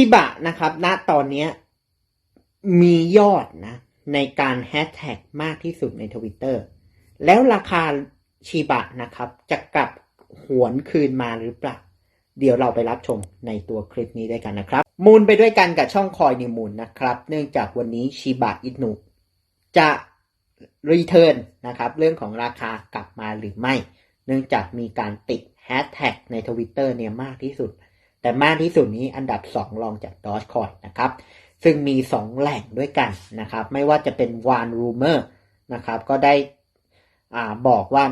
ชิบะนะครับ ณตอนเนี้มียอดนะ ในการแฮชแท็กมากที่สุดในทวิตเตอร์แล้วราคาชิบะนะครับ จะกลับหวนคืนมาหรือเปล่า เดี๋ยวเราไปรับชมในตัวคลิปนี้ด้วยกันนะครับ มูลไปด้วยกันกับช่องคอยนิมูลนะครับ เนื่องจากวันนี้ชิบะอินุจะรีเทิร์นนะครับ เรื่องของราคากลับมาหรือไม่ เนื่องจากมีการติดแฮชแท็กในทวิตเตอร์เนี่ยมากที่สุด แต่มากที่สุดนี้อันดับ 2 รองจากดอ g คอยนะครับ ซึ่งมี 2 แหล่งด้วยกันนะครับ ไม่ว่าจะเป็นวานรูเมอร์นะครับ ก็ได้อ่าบอกว่า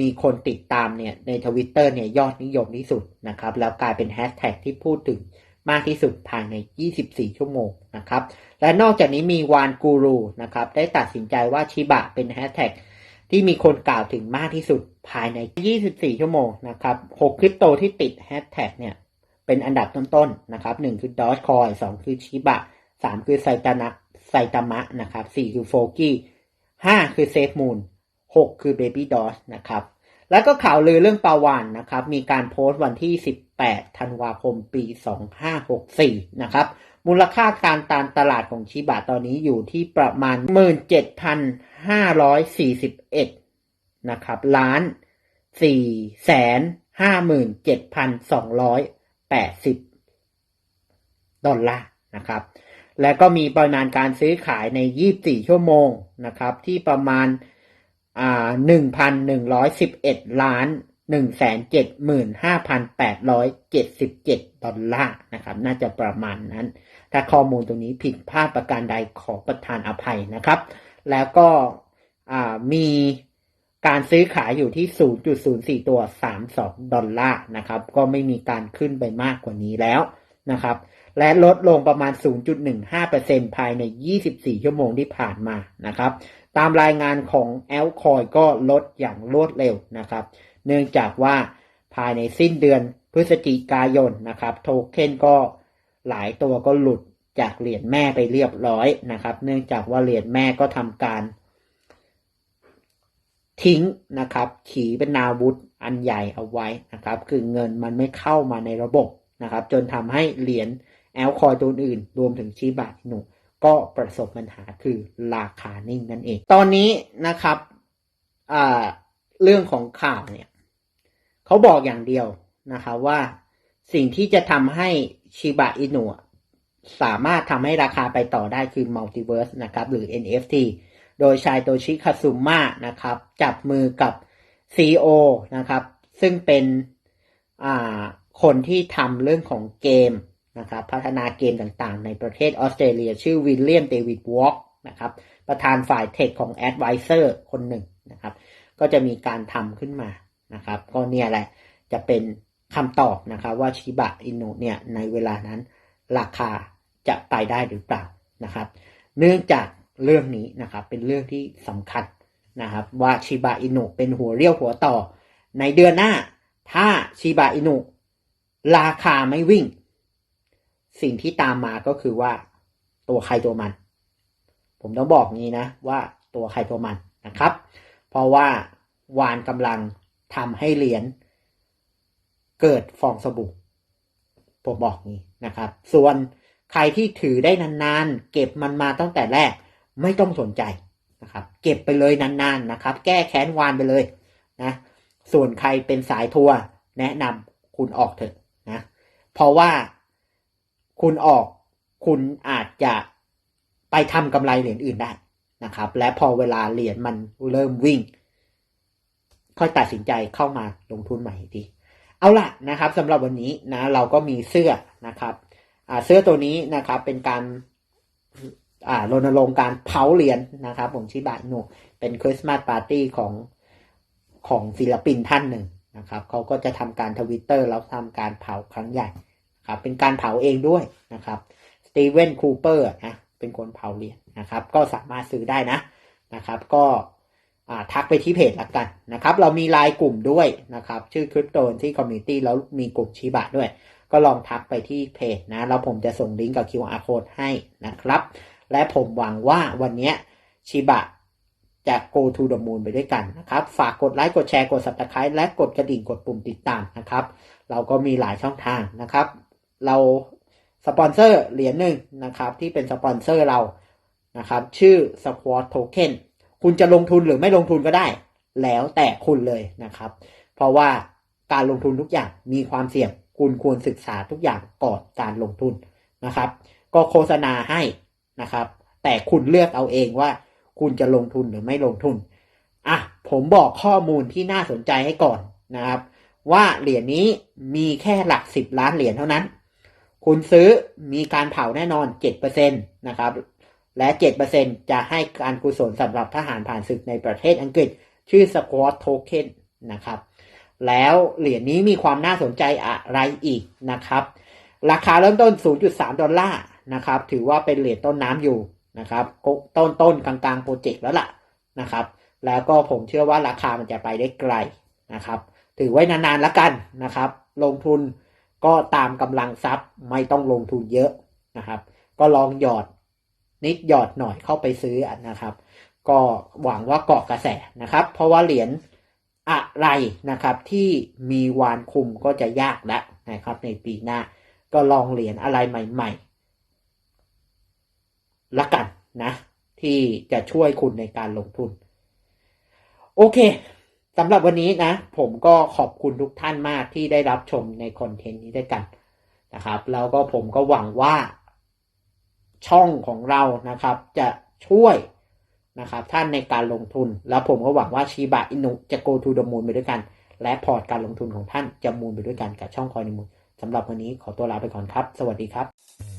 มีคนติดตามเนี่ยในทวิตเตอร์เนี่ยยอดนิยมที่สุดนะครับ แล้วกลายเป็นแฮชแท็กที่พูดถึงมากที่สุดภายใน 24 ชั่วโมงนะครับ และนอกจากนี้มีวานกูรูนะครับ ได้ตัดสินใจว่าชิบะเป็นแฮชแท็กที่มีคนกล่าวถึงมากที่สุดภายใน 24 ชั่วโมงนะครับ 6 คริปโตที่ติดแฮชแท็กเนี่ย เป็นอันดับต้นๆนะครับหนึ่งคือดอ g คอยสองคือชิบะสามคือไซตานะไซตามะนะครับสี่คือโฟกี้ห้าคือเซฟมูนหกคือเบบี้ดอ g นะครับแล้วก็ข่าวลือเรื่องปาวานนะครับ มีการโพสต์วันที่ 18 ธันวาคม ปี 2564 นะครับ มูลค่าการตามตลาดของชิบะตอนนี้อยู่ที่ประมาณ 17,541 นะครับ ล้าน 4 57,200 80 ดอลลาร์นะครับ และก็มีปริมาณการซื้อขายใน 24 ชั่วโมงนะครับ ที่ประมาณอ่า1,111 ล้าน 175,877 ดอลลาร์นะครับ น่าจะประมาณนั้น ถ้าข้อมูลตรงนี้ผิดพลาดประการใดขอประทานอภัยนะครับ แล้วก็มี การซื้อขายอยู่ที่ 0.04 ตัว 32 ดอลลาร์นะครับ ก็ไม่มีการขึ้นไปมากกว่านี้แล้วนะครับ และลดลงประมาณ 0.15%ภายใน 24 ชั่วโมงที่ผ่านมานะครับ ตามรายงานของ a l c o i ก็ลดอย่างรวดเร็วนะครับ เนื่องจากว่าภายในสิ้นเดือนพฤศจิกายนนะครับ โทเค็นก็หลายตัวก็หลุดจากเหรียญแม่ไปเรียบร้อยนะครับ เนื่องจากว่าเหรียญแม่ก็ทำการ ทิ้งนะครับ ขีเป็นนาวุธอันใหญ่เอาไว้นะครับ คือเงินมันไม่เข้ามาในระบบนะครับ จนทำให้เหรียญแอลคอยตัวอื่น รวมถึงชีบะอินุก็ประสบปัญหาคือราคานิ่งนั่นเอง ตอนนี้นะครับเรื่องของข่าวเนี่ยเขาบอกอย่างเดียวนะครับว่าสิ่งที่จะทำให้ชิบะอินุสามารถทำให้ราคาไปต่อได้คือมัลติเวิร์สนะครับ หรือ NFT โดยชายโตชิคาซุมะนะครับ จับมือกับ CEO นะครับ ซึ่งเป็นคนที่ทำเรื่องของเกมนะครับ พัฒนาเกมต่างๆ ในประเทศออสเตรเลีย ชื่อวิลเลียมเดวิดวอล์กนะครับ ประธานฝ่ายเทคของ Advisor คนหนึ่งนะครับ ก็จะมีการทำขึ้นมานะครับ ก็เนี่ยแหละจะเป็นคำตอบนะครับว่าชิบะอินุเนี่ยในเวลานั้นราคาจะไปได้หรือเปล่านะครับ เนื่องจาก เรื่องนี้นะครับ เป็นเรื่องที่สำคัญนะครับ ว่าชิบะอินุเป็นหัวเรี่ยวหัวต่อ ในเดือนหน้า ถ้าชิบะอินุราคาไม่วิ่ง สิ่งที่ตามมาก็คือว่าตัวใครตัวมัน ผมต้องบอกงี้นะว่าตัวใครตัวมันนะครับ เพราะว่าวานกำลังทำให้เหรียญเกิดฟองสบู่ผมบอกงี้นะครับ ส่วนใครที่ถือได้นานๆ เก็บมันมาตั้งแต่แรก ไม่ต้องสนใจนะครับ เก็บไปเลยนานๆนะครับ แก้แค้นวานไปเลยนะส่วนใครเป็นสายทัวร์แนะนำคุณออกเถอะนะเพราะว่าคุณออกคุณอาจจะไปทำกำไรเหรียญอื่นได้นะครับ และพอเวลาเหรียญมันเริ่มวิ่ง ค่อยตัดสินใจเข้ามาลงทุนใหม่อีกทีเอาล่ะนะครับสำหรับวันนี้นะ เราก็มีเสื้อนะครับเสื้อตัวนี้นะครับเป็นการ รณรงค์การเผาเหรียญนะครับ ผมชิบะโนเป็นคริสต์มาสปาร์ตี้ของของศิลปินท่านหนึ่งนะครับเขาก็จะทำการทวิตเตอร์แล้วทำการเผาครั้งใหญ่ครับเป็นการเผาเองด้วยนะครับสตีเวนคูเปอร์นะเป็นคนเผาเหรียญนะครับ ก็สามารถซื้อได้นะนะครับ ก็ทักไปที่เพจละกันนะครับ เรามีไลน์กลุ่มด้วยนะครับ ชื่อคริปโตที่คอมมิตี้แล้วมีกลุ่มชิบะด้วย ก็ลองทักไปที่เพจนะแล้วผมจะส่งลิงก์กับ QR code ให้นะครับ และผมหวังว่าวันนี้ชิบะจะ go to the moon ไปด้วยกันนะครับ ฝากกดไลค์ กดแชร์ กด subscribe และกดกระดิ่ง กดปุ่มติดตามนะครับ เราก็มีหลายช่องทางนะครับ เราสปอนเซอร์เหรียญหนึ่งนะครับ ที่เป็นสปอนเซอร์เรานะครับ ชื่อ Squad Token คุณจะลงทุนหรือไม่ลงทุนก็ได้ แล้วแต่คุณเลยนะครับ เพราะว่าการลงทุนทุกอย่างมีความเสี่ยง คุณควรศึกษาทุกอย่างก่อนการลงทุนนะครับ ก็โฆษณาให้ นะครับ แต่คุณเลือกเอาเองว่า คุณจะลงทุนหรือไม่ลงทุนอะผมบอกข้อมูลที่น่าสนใจให้ก่อนนะครับ ว่าเหรียญนี้มีแค่หลักสิบล้านเหรียญเท่านั้น คุณซื้อมีการเผาแน่นอน7%นตนะครับ และ7%จะให้การกุศลสำหรับทหารผ่านศึกในประเทศอังกฤษ ชื่อ Squad Token นะครับแล้วเหรียญนี้มีความน่าสนใจอะไรอีกนะครับ ราคาเริ่มต้น 0.3 ดอลลาร์ นะครับ ถือว่าเป็นเหรียญต้นน้ำอยู่นะครับต้นต้นๆกลางๆโปรเจกต์แล้วล่ะนะครับ แล้วก็ผมเชื่อว่าราคามันจะไปได้ไกลนะครับ ถือไว้นานๆแล้วกันนะครับ ลงทุนก็ตามกำลังทรัพย์ไม่ต้องลงทุนเยอะนะครับ ก็ลองหยอดนิดหยอดหน่อยเข้าไปซื้อนะครับ ก็หวังว่าเกาะกระแสนะครับ เพราะว่าเหรียญอะไรนะครับที่มีวานคุมก็จะยากแล้วนะครับในปีหน้าก็ลองเหรียญอะไรใหม่ ๆ ละกันนะ ที่จะช่วยคุณในการลงทุน โอเคสำหรับวันนี้นะ ผมก็ขอบคุณทุกท่านมากที่ได้รับชมในคอนเทนต์นี้ด้วยกันนะครับ แล้วก็ผมก็หวังว่าช่องของเรานะครับ จะช่วยนะครับ ท่านในการลงทุน แล้วผมก็หวังว่าชีบะอินุจะ go to the moon ไปด้วยกัน และพอร์ตการลงทุนของท่านจะมูลไปด้วยกันกับช่องคอยในมูลสำหรับวันนี้ขอตัวลาไปก่อนครับ สวัสดีครับ